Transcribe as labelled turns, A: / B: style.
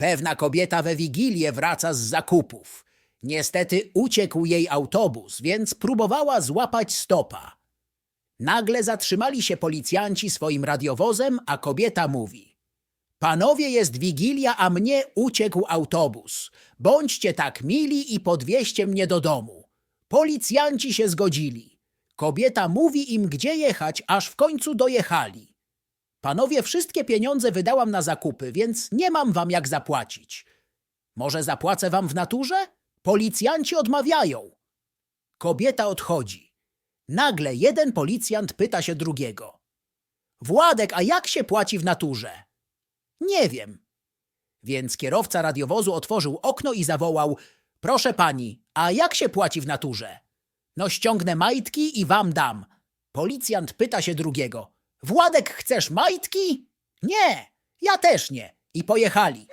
A: Pewna kobieta we Wigilię wraca z zakupów. Niestety uciekł jej autobus, więc próbowała złapać stopa. Nagle zatrzymali się policjanci swoim radiowozem, a kobieta mówi: Panowie, jest Wigilia, a mnie uciekł autobus. Bądźcie tak mili i podwieźcie mnie do domu. Policjanci się zgodzili. Kobieta mówi im, gdzie jechać, aż w końcu dojechali. Panowie, wszystkie pieniądze wydałam na zakupy, więc nie mam wam jak zapłacić. Może zapłacę wam w naturze? Policjanci odmawiają. Kobieta odchodzi. Nagle jeden policjant pyta się drugiego. Władek, a jak się płaci w naturze? Nie wiem. Więc kierowca radiowozu otworzył okno i zawołał: Proszę pani, a jak się płaci w naturze? No ściągnę majtki i wam dam. Policjant pyta się drugiego: Władek, chcesz majtki? Nie, ja też nie. I pojechali.